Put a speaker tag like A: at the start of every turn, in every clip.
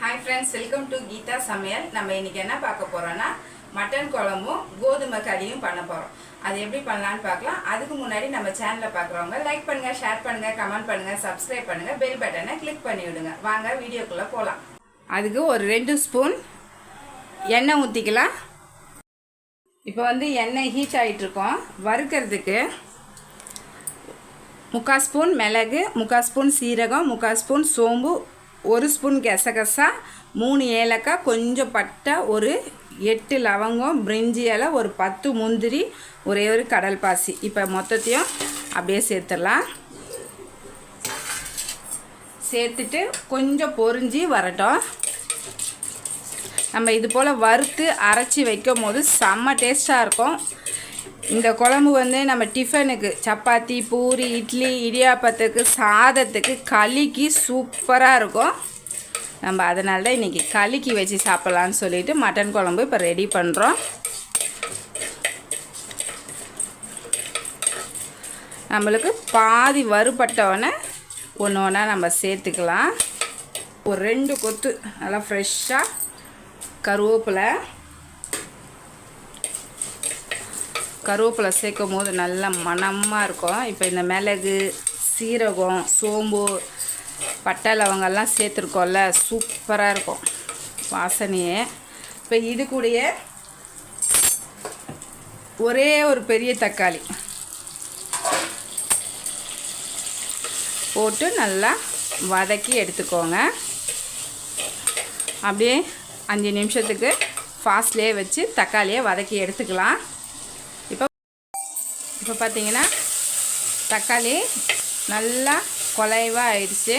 A: Hi friends welcome to Geetha Samayal நம்ம இன்றைக்கி என்ன பார்க்க போகிறோன்னா மட்டன் குழம்பும் கோதுமை கறியும் பண்ண போகிறோம் அது எப்படி பண்ணலான்னு பார்க்கலாம். அதுக்கு முன்னாடி நம்ம சேனலை பார்க்குறவங்க லைக் பண்ணுங்கள் ஷேர் பண்ணுங்கள் கமெண்ட் பண்ணுங்கள் சப்ஸ்கிரைப் பண்ணுங்கள் பெல் பட்டனை கிளிக் பண்ணி விடுங்க. வாங்க வீடியோக்குள்ளே போகலாம் அதுக்கு ஒரு ரெண்டு ஸ்பூன் எண்ணெய் ஊற்றிக்கலாம் இப்போ வந்து எண்ணெய் ஹீட் ஆகிட்டுருக்கோம் வறுக்கிறதுக்கு முக்கால் ஸ்பூன் மிளகு முக்கால் ஸ்பூன் சீரகம் முக்கால் ஸ்பூன் சோம்பு ஒரு ஸ்பூன் கெசகசா மூணு ஏலக்காய் கொஞ்சம் பட்டை ஒரு எட்டு லவங்கம் பிரிஞ்சி இலை ஒரு பத்து முந்திரி ஒரே ஒரு கடல் பாசி. இப்போ மொத்தத்தையும் அப்படியே சேர்த்துடலாம். சேர்த்துட்டு கொஞ்சம் பொரிஞ்சு வரட்டும். நம்ம இது போல் வறுத்து அரைச்சி வைக்கும் போது செம்ம டேஸ்ட்டாக இருக்கும். இந்த குழம்பு வந்து நம்ம டிஃபனுக்கு சப்பாத்தி பூரி இட்லி இடியாப்பத்துக்கு சாதத்துக்கு களிக்கு சூப்பராக இருக்கும். நம்ம அதனால தான் இன்றைக்கி களிக்கு வச்சு சாப்பிட்லான்னு சொல்லிட்டு மட்டன் குழம்பு இப்போ ரெடி பண்ணுறோம் நம்மளுக்கு பாதி வறுபட்டவொடனே ஒன்று ஒன்றா நம்ம சேர்த்துக்கலாம். ஒரு ரெண்டு கொத்து நல்லா ஃப்ரெஷ்ஷாக கருவேப்பிலை கருவேப்பிலை சேர்க்கும் போது நல்ல மணமாக இருக்கும். இப்போ இந்த மிளகு சீரகம் சோம்பு பட்டை லவங்கெல்லாம் சேர்த்துருக்கோம்ல சூப்பராக இருக்கும். வாசனையே. இப்போ இது கூடயே ஒரே ஒரு பெரிய தக்காளி. போட்டு நல்லா வதக்கி எடுத்துக்கோங்க. அப்படியே அஞ்சு நிமிஷத்துக்கு ஃபாஸ்ட்லேயே வச்சு தக்காளியை வதக்கி எடுத்துக்கலாம். இப்போ பார்த்தீங்கன்னா தக்காளி நல்லா குலைவாக ஆயிடுச்சு.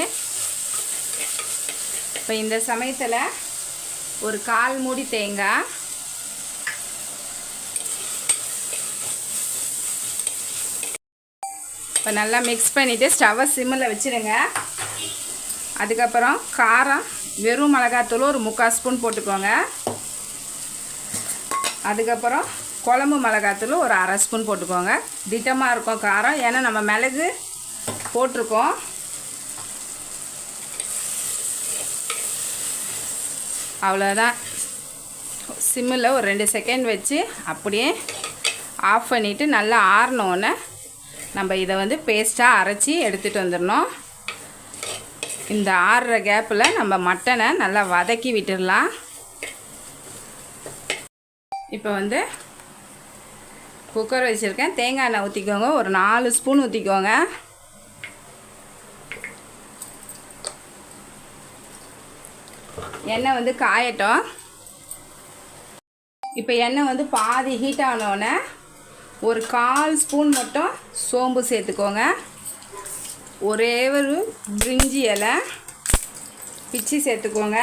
A: இப்போ இந்த சமயத்தில் ஒரு கால் மூடி தேங்காய். இப்போ நல்லா மிக்ஸ் பண்ணிவிட்டு ஸ்டவ்வை சிம்மில் வச்சுருங்க. அதுக்கப்புறம் காரம் வெறும் மிளகாத்தூள் ஒரு முக்கால் ஸ்பூன் போட்டுக்கோங்க. அதுக்கப்புறம் குழம்பு மிளகாத்தூள் ஒரு அரை ஸ்பூன் போட்டுக்கோங்க. திட்டமாக இருக்கும் காரம். ஏன்னா நம்ம மிளகு போட்டிருக்கோம். அவ்வளோதான் சிம்மில் ஒரு ரெண்டு செகண்ட் வச்சு அப்படியே ஆஃப் பண்ணிவிட்டு நல்லா ஆறினோன்னே நம்ம இதை வந்து பேஸ்ட்டாக அரைச்சி எடுத்துகிட்டு வந்துடணும். இந்த ஆறுற கேப்பில் நம்ம மட்டனை நல்லா வதக்கி விட்டுடலாம். இப்போ வந்து குக்கர் வச்சுருக்கேன். தேங்காய் எண்ணெய் ஊற்றிக்கோங்க ஒரு நாலு ஸ்பூன் ஊற்றிக்கோங்க எண்ணெய் வந்து காயட்டும். இப்போ எண்ணெய் வந்து பாதி ஹீட் ஆனோடனே ஒரு கால் ஸ்பூன் மட்டும் சோம்பு சேர்த்துக்கோங்க. ஒரே ஒரு பிரிஞ்சி இலை பிச்சு சேர்த்துக்கோங்க.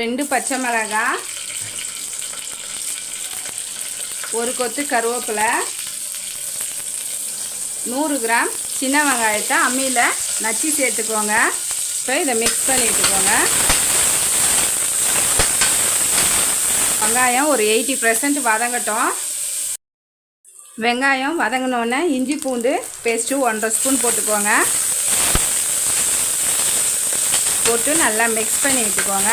A: ரெண்டு பச்சை மிளகாய். ஒரு கொத்து கருவேப்பிலை நூறு கிராம் சின்ன வெங்காயத்தை அம்மியில் நச்சு சேர்த்துக்கோங்க. இப்போ இதை மிக்ஸ் பண்ணி விட்டுக்கோங்க வெங்காயம் ஒரு எயிட்டி பர்சன்ட் வதங்கட்டும். வெங்காயம் வதங்கினோடனே இஞ்சி பூண்டு பேஸ்ட்டு ஒன்றரை ஸ்பூன் போட்டுக்கோங்க. போட்டு நல்லா மிக்ஸ் பண்ணி விட்டுக்கோங்க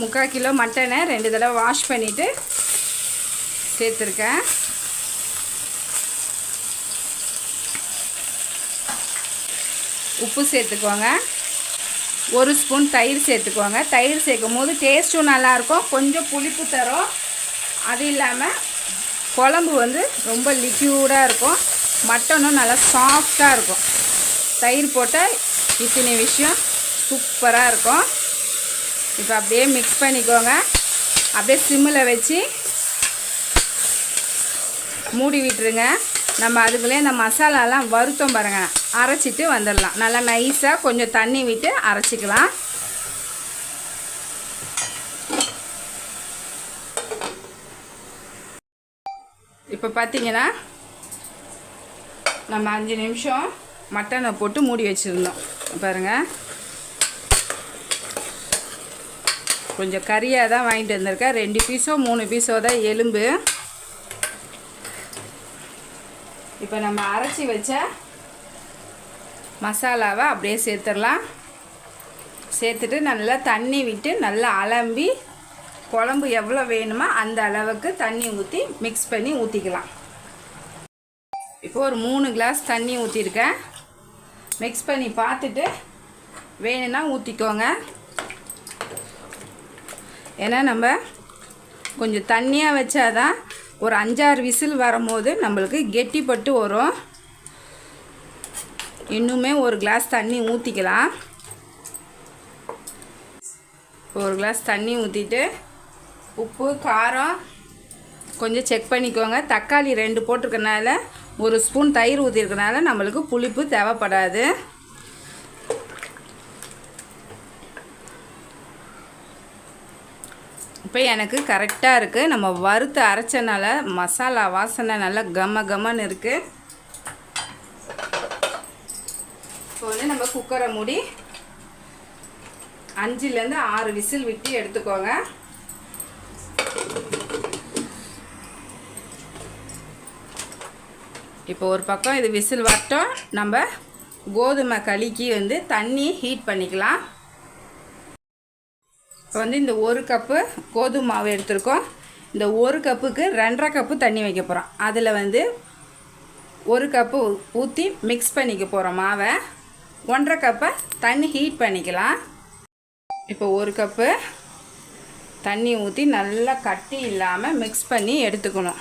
A: முக்கால் கிலோ மட்டனை ரெண்டு தடவை வாஷ் பண்ணிவிட்டு சேர்த்துருக்கேன். உப்பு சேர்த்துக்கோங்க. ஒரு ஸ்பூன் தயிர் சேர்த்துக்கோங்க. தயிர் சேர்க்கும் போது டேஸ்ட்டும் நல்லாயிருக்கும். கொஞ்சம் புளிப்பு தரும். அது இல்லாமல் குழம்பு வந்து ரொம்ப லிக்யூடாக இருக்கும். மட்டனும் நல்லா சாஃப்டாக இருக்கும். தயிர் போட்டால் இத்தனை விஷயம் சூப்பராக இருக்கும். இப்போ அப்படியே மிக்ஸ் பண்ணிக்கோங்க. அப்படியே சிம்மில் வச்சு மூடி விட்டுருங்க. நம்ம அதுக்குள்ளே இந்த மசாலாலாம் வருத்தம் பாருங்கள் அரைச்சிட்டு வந்துடலாம். நல்லா நைஸாக கொஞ்சம் தண்ணி விட்டு அரைச்சிக்கலாம். இப்போ பார்த்தீங்கன்னா நம்ம அஞ்சு நிமிஷம் மட்டனை போட்டு மூடி வச்சுருந்தோம். பாருங்கள் கொஞ்சம் கறியாக தான் வாங்கிட்டு வந்திருக்கேன். ரெண்டு பீஸோ மூணு பீஸோ தான் எலும்பு. இப்போ நம்ம அரைச்சி வச்ச மசாலாவை அப்படியே சேர்த்துடலாம். சேர்த்துட்டு நல்லா தண்ணி விட்டு நல்லா அலம்பி குழம்பு எவ்வளோ வேணுமோ அந்த அளவுக்கு தண்ணி ஊற்றி மிக்ஸ் பண்ணி ஊற்றிக்கலாம் இப்போ ஒரு மூணு கிளாஸ் தண்ணி ஊற்றிருக்கேன் மிக்ஸ் பண்ணி பார்த்துட்டு வேணும்னா ஊற்றிக்கோங்க ஏன்னா நம்ம கொஞ்சம் தண்ணியாக வச்சாதான் ஒரு அஞ்சாறு விசில் வரும்போது நம்மளுக்கு கெட்டிப்பட்டு வரும். இன்னுமே ஒரு கிளாஸ் தண்ணி ஊற்றிக்கலாம் ஒரு கிளாஸ் தண்ணி ஊற்றிட்டு உப்பு காரம் கொஞ்சம் செக் பண்ணிக்கோங்க. தக்காளி ரெண்டு போட்டிருக்கனால ஒரு ஸ்பூன் தயிர் ஊற்றிருக்கனால நம்மளுக்கு புளிப்பு தேவைப்படாது. இப்போ எனக்கு கரெக்டாக இருக்குது நம்ம வறுத்து அரைச்சனால மசாலா வாசனை நல்லா கம கமன்னு இருக்குது இப்போ வந்து நம்ம குக்கரை மூடி அஞ்சுலேருந்து ஆறு விசில் விட்டு எடுத்துக்கோங்க. இப்போ ஒரு பக்கம் இது விசில் வரட்டும். நம்ம கோதுமை களிக்கு வந்து தண்ணி ஹீட் பண்ணிக்கலாம். இப்போ வந்து இந்த ஒரு கப்பு கோதுமை மாவு எடுத்திருக்கோம். இந்த ஒரு கப்புக்கு ரெண்டரை கப்பு தண்ணி வைக்க போகிறோம் அதில் வந்து ஒரு கப்பு ஊற்றி மிக்ஸ் பண்ணிக்க போகிறோம் மாவை. ஒன்றரை கப்பை தண்ணி ஹீட் பண்ணிக்கலாம். இப்போ ஒரு கப்பு தண்ணி ஊற்றி நல்லா கட்டி இல்லாமல் மிக்ஸ் பண்ணி எடுத்துக்கணும்.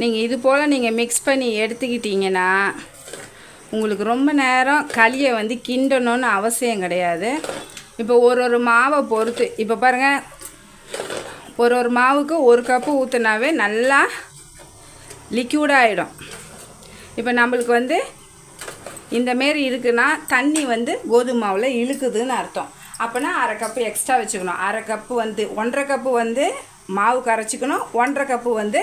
A: நீங்கள் இது போல் நீங்கள் மிக்ஸ் பண்ணி எடுத்துக்கிட்டிங்கன்னா உங்களுக்கு ரொம்ப நேரம் களியை வந்து கிண்டணும்னு அவசியம் கிடையாது. இப்போ ஒரு ஒரு மாவை பொறுத்து இப்போ பாருங்கள் ஒரு ஒரு மாவுக்கு ஒரு கப்பு ஊற்றுனாவே நல்லா லிக்யூடாகிடும் இப்போ நம்மளுக்கு வந்து இந்தமாரி இருக்குன்னா தண்ணி வந்து கோதுமை மாவில் இழுக்குதுன்னு அர்த்தம். அப்போனா அரை கப்பு எக்ஸ்ட்ரா வச்சுக்கணும். அரை கப்பு வந்து ஒன்றரை கப்பு வந்து மாவு கரைச்சிக்கணும். ஒன்றரை கப்பு வந்து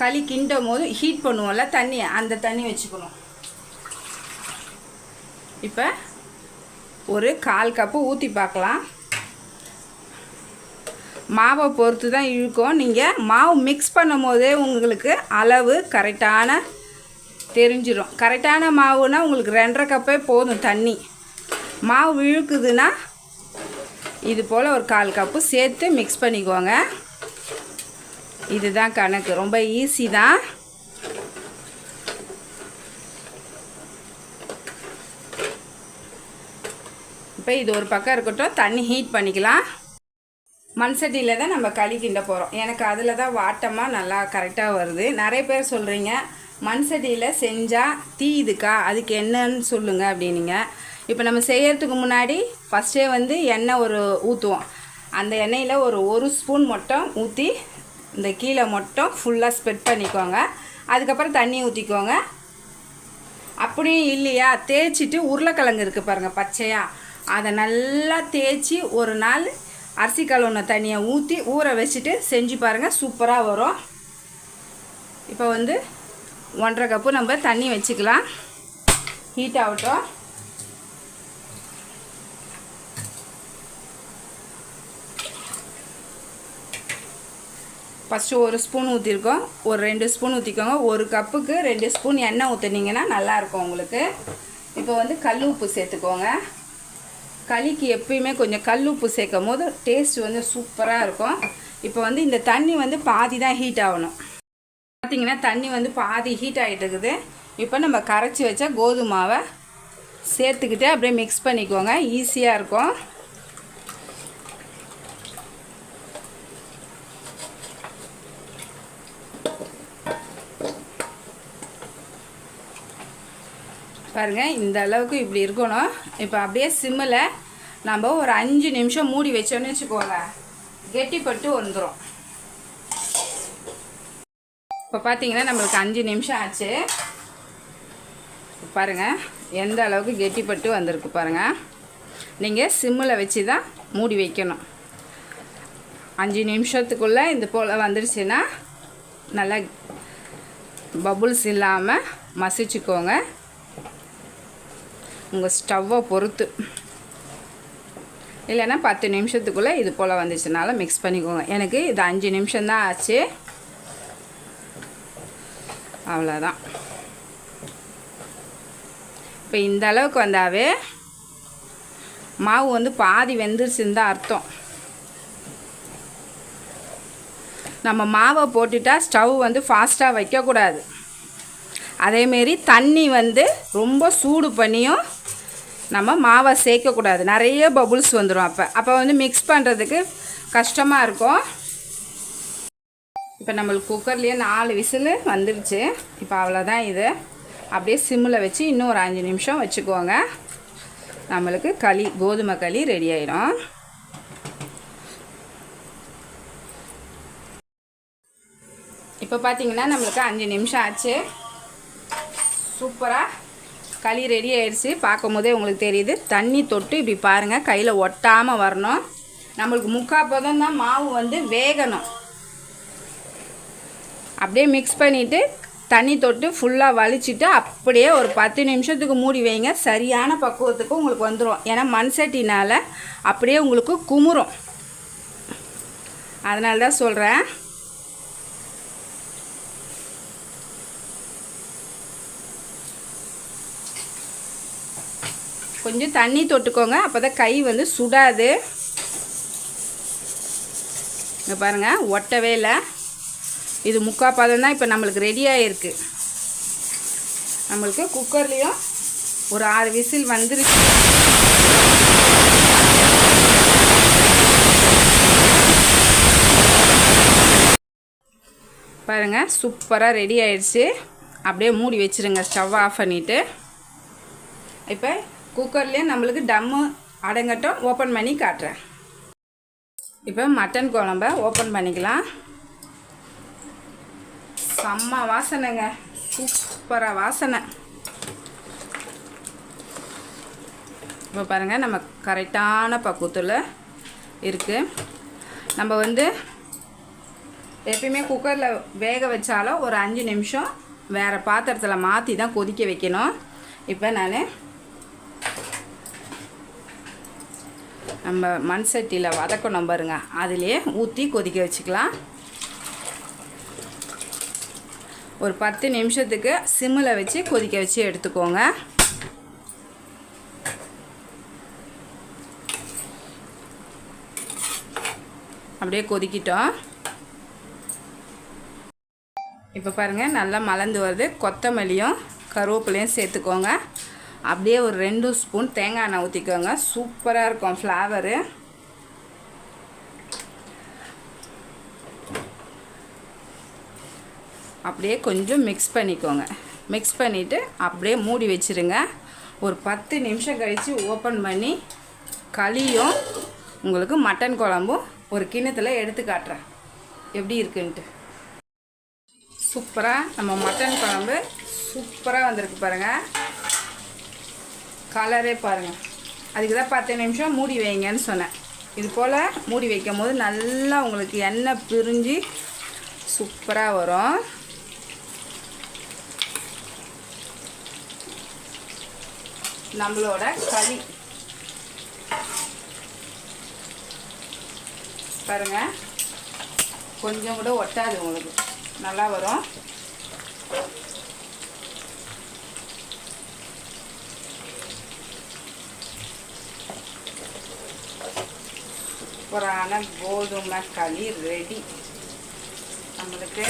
A: களி கிண்டும் போது ஹீட் பண்ணுவோம்ல தண்ணி அந்த தண்ணி வச்சுக்கணும். இப்போ ஒரு கால் கப்பு ஊற்றி பார்க்கலாம். மாவை பொறுத்து தான் இழுக்கும். நீங்கள் மாவு மிக்ஸ் பண்ணும் போதே உங்களுக்கு அளவு கரெக்டான தெரிஞ்சிடும் கரெக்டான மாவுனா உங்களுக்கு ரெண்டரை கப்பே போதும் தண்ணி. மாவு இழுக்குதுன்னா இது போல் ஒரு கால் கப்பு சேர்த்து மிக்ஸ் பண்ணிக்கோங்க. இதுதான் கணக்கு. ரொம்ப ஈஸி தான். இப்போ இது ஒரு பக்கம் இருக்கட்டும் தண்ணி ஹீட் பண்ணிக்கலாம். மண் சட்டியில் தான் நம்ம களி கிண்ட போகிறோம் எனக்கு அதில் தான் வாட்டமாக நல்லா கரெக்டாக வருது. நிறைய பேர் சொல்கிறீங்க மண் சட்டியில் செஞ்சால் இதுக்கா? அதுக்கு என்னன்னு சொல்லுங்கள் அப்படின்னீங்க. இப்போ நம்ம செய்யறதுக்கு முன்னாடி ஃபஸ்ட்டே வந்து எண்ணெய் ஒரு ஊற்றுவோம் அந்த எண்ணெயில் ஒரு ஒரு ஸ்பூன் மட்டும் ஊற்றி இந்த கீழே மட்டும் ஃபுல்லாக ஸ்ப்ரெட் பண்ணிக்கோங்க. அதுக்கப்புறம் தண்ணி ஊற்றிக்கோங்க அப்படியும் இல்லையா? தேய்ச்சிட்டு உருளைக்கிழங்கு இருக்குது பாருங்கள் பச்சையாக அதை நல்லா தேய்ச்சி ஒரு நாள் அரிசி கழுவுன தண்ணியை ஊற்றி ஊற வச்சுட்டு செஞ்சு பாருங்கள் சூப்பராக வரும். இப்போ வந்து ஒன்றரை கப்பு நம்ம தண்ணி வச்சுக்கலாம். ஹீட் ஆகட்டும். ஃபஸ்ட்டு ஒரு ஸ்பூன் ஊற்றிருக்கோம் ஒரு ரெண்டு ஸ்பூன் ஊற்றிக்கோங்க ஒரு கப்புக்கு ரெண்டு ஸ்பூன் எண்ணெய் ஊற்றுனீங்கன்னா நல்லாயிருக்கும் உங்களுக்கு. இப்போ வந்து கல் உப்பு சேர்த்துக்கோங்க. களிக்கு எப்பயுமே கொஞ்சம் கல் உப்பு சேர்க்கும் போது டேஸ்ட் வந்து சூப்பராக இருக்கும். இப்போ வந்து இந்த தண்ணி வந்து பாதி தான் ஹீட் ஆகணும். பார்த்தீங்கன்னா தண்ணி வந்து பாதி ஹீட் ஆகிட்டு இருக்குது. இப்போ நம்ம கரைச்சி வச்ச கோதுமாவை சேர்த்துக்கிட்டு அப்படியே மிக்ஸ் பண்ணிக்கோங்க. ஈஸியாக இருக்கும். பாருங்கள் இந்த அளவுக்கு இப்படி இருக்கணும். இப்போ அப்படியே சிம்மில் நம்ம ஒரு அஞ்சு நிமிஷம் மூடி வச்சோன்னு வச்சுக்கோங்க. கெட்டிப்பட்டு வந்துடும் இப்போ பார்த்தீங்கன்னா நம்மளுக்கு அஞ்சு நிமிஷம் ஆச்சு. பாருங்கள் எந்த அளவுக்கு கெட்டிப்பட்டு வந்திருக்கு பாருங்கள் நீங்கள் சிம்மில் வச்சு தான் மூடி வைக்கணும். அஞ்சு நிமிஷத்துக்குள்ளே இந்த போல் வந்துருச்சுன்னா நல்லா பபுள்ஸ் இல்லாமல் மசிச்சுக்கோங்க. உங்கள் ஸ்டவ்வை பொறுத்து. இல்லைன்னா பத்து நிமிஷத்துக்குள்ளே இது போல் வந்துச்சுனால மிக்ஸ் பண்ணிக்கோங்க. எனக்கு இது அஞ்சு நிமிஷம்தான் ஆச்சு. அவ்வளோதான் இப்போ இந்த அளவுக்கு வந்தாவே மாவு வந்து பாதி வெந்துருச்சுன்னு தான் அர்த்தம். நம்ம மாவை போட்டுட்டா ஸ்டவ் வந்து ஃபாஸ்ட்டாக வைக்கக்கூடாது. அதேமாரி தண்ணி வந்து ரொம்ப சூடு பண்ணியும் நம்ம மாவை சேர்க்கக்கூடாது. நிறைய பபுள்ஸ் வந்துடும் அப்போ. அப்போ வந்து மிக்ஸ் பண்ணுறதுக்கு கஷ்டமாக இருக்கும். இப்போ நம்மளுக்கு குக்கர்லேயே நாலு விசில் வந்துருச்சு. இப்போ அவ்வளோதான் இது. அப்படியே சிம்மில் வச்சு இன்னும் ஒரு அஞ்சு நிமிஷம் வச்சுக்கோங்க. நம்மளுக்கு களி கோதுமை களி ரெடி ஆயிடும் இப்போ பார்த்தீங்கன்னா நம்மளுக்கு அஞ்சு நிமிஷம் ஆச்சு. சூப்பராக களி ரெடி ஆயிடுச்சு. பார்க்கும் போதே உங்களுக்கு தெரியுது. தண்ணி தொட்டு இப்படி பாருங்கள் கையில் ஒட்டாமல் வரணும். நம்மளுக்கு முக்கால் பதம் தான் மாவு வந்து வேகணும். அப்படியே மிக்ஸ் பண்ணிவிட்டு தண்ணி தொட்டு ஃபுல்லாக வலிச்சிட்டு அப்படியே ஒரு பத்து நிமிஷத்துக்கு மூடி வைங்க. சரியான பக்குவத்துக்கு உங்களுக்கு வந்துடும் ஏன்னா மண் சட்டினால் அப்படியே உங்களுக்கு குமுறும். அதனால தான் சொல்கிறேன் கொஞ்சம் தண்ணி தொட்டுக்கோங்க. அப்போ தான் கை வந்து சுடாது. இங்கே பாருங்கள் ஒட்டவே இல்லை. இது முக்கால் பதம் தான் இப்போ நம்மளுக்கு ரெடி ஆகிருக்கு நம்மளுக்கு குக்கர்லேயும் ஒரு ஆறு விசில் வந்துருச்சு. பாருங்கள் சூப்பராக ரெடி ஆயிடுச்சு. அப்படியே மூடி வச்சுருங்க ஸ்டவ் ஆஃப் பண்ணிவிட்டு இப்போ குக்கர்லேயே நம்மளுக்கு டம்மு அடங்கட்டும் ஓப்பன் பண்ணி காட்டுறேன். இப்போ மட்டன் குழம்ப ஓப்பன் பண்ணிக்கலாம். செம்ம வாசனைங்க. சூப்பராக வாசனை. இப்போ பாருங்கள் நம்ம கரெக்டான பக்குவத்தில் இருக்குது நம்ம வந்து எப்பயுமே குக்கரில் வேக வச்சாலும் ஒரு அஞ்சு நிமிஷம் வேறு பாத்திரத்தில் மாற்றி தான் கொதிக்க வைக்கணும். இப்போ நான் நம்ம மண் சட்டியில் வதக்கணும் பாருங்க. அதிலே ஊற்றி கொதிக்க வச்சுக்கலாம். ஒரு பத்து நிமிஷத்துக்கு சிம்மில் வச்சு கொதிக்க வச்சு எடுத்துக்கோங்க. அப்படியே கொதிக்கிட்டோம். இப்போ பாருங்கள் நல்லா மலர்ந்து வருது. கொத்தமல்லியும் கருவேப்பிலையும் சேர்த்துக்கோங்க. அப்படியே ஒரு ரெண்டு ஸ்பூன் தேங்காய் எண்ணெய் ஊற்றிக்கோங்க சூப்பராக இருக்கும் ஃப்ளேவரு அப்படியே கொஞ்சம் மிக்ஸ் பண்ணிக்கோங்க. மிக்ஸ் பண்ணிவிட்டு அப்படியே மூடி வச்சுருங்க. ஒரு பத்து நிமிஷம் கழித்து ஓப்பன் பண்ணி களியும் உங்களுக்கு மட்டன் குழம்பும் ஒரு கிண்ணத்தில் எடுத்து காட்டுறேன். எப்படி இருக்குன்ட்டு. சூப்பராக நம்ம மட்டன் குழம்பு சூப்பராக வந்திருக்கு பாருங்கள் கலரே பாருங்கள் அதுக்கு தான் பத்து நிமிஷம் மூடி வைங்கன்னு சொன்னேன். இது போல் மூடி வைக்கும் போது நல்லா உங்களுக்கு எண்ணெய் பிரிஞ்சு சூப்பராக வரும். நம்மளோட களி. பாருங்கள் கொஞ்சம் கூட ஒட்டாது உங்களுக்கு. நல்லா வரும். சூப்பரான கோதுமை களி ரெடி. நம்மளுக்கு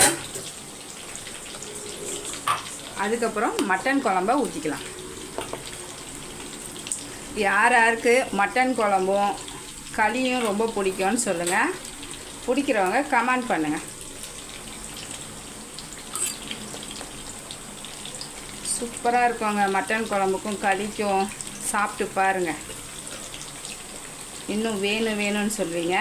A: அதுக்கப்புறம் மட்டன் குழம்ப ஊற்றிக்கலாம் யார் யாருக்கு மட்டன் குழம்பும் களியும் ரொம்ப பிடிக்கும்னு சொல்லுங்கள் பிடிக்கிறவங்க கமெண்ட் பண்ணுங்கள் சூப்பராக இருக்குங்க மட்டன் குழம்புக்கும் களிக்கும். சாப்பிட்டு பாருங்கள் இன்னும் வேணும் வேணும்னு சொல்வீங்க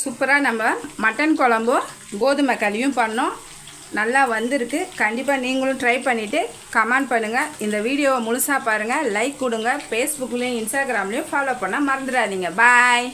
A: சூப்பராக நம்ம மட்டன் குழம்பும் கோதுமை களியும் பண்ணோம். நல்லா வந்திருக்கு. கண்டிப்பாக நீங்களும் ட்ரை பண்ணிவிட்டு கமெண்ட் பண்ணுங்கள் இந்த வீடியோவை முழுசாக பாருங்கள் லைக் கொடுங்க. ஃபேஸ்புக்லேயும் இன்ஸ்டாகிராம்லேயும் ஃபாலோ பண்ண மறந்துடாதீங்க. பாய்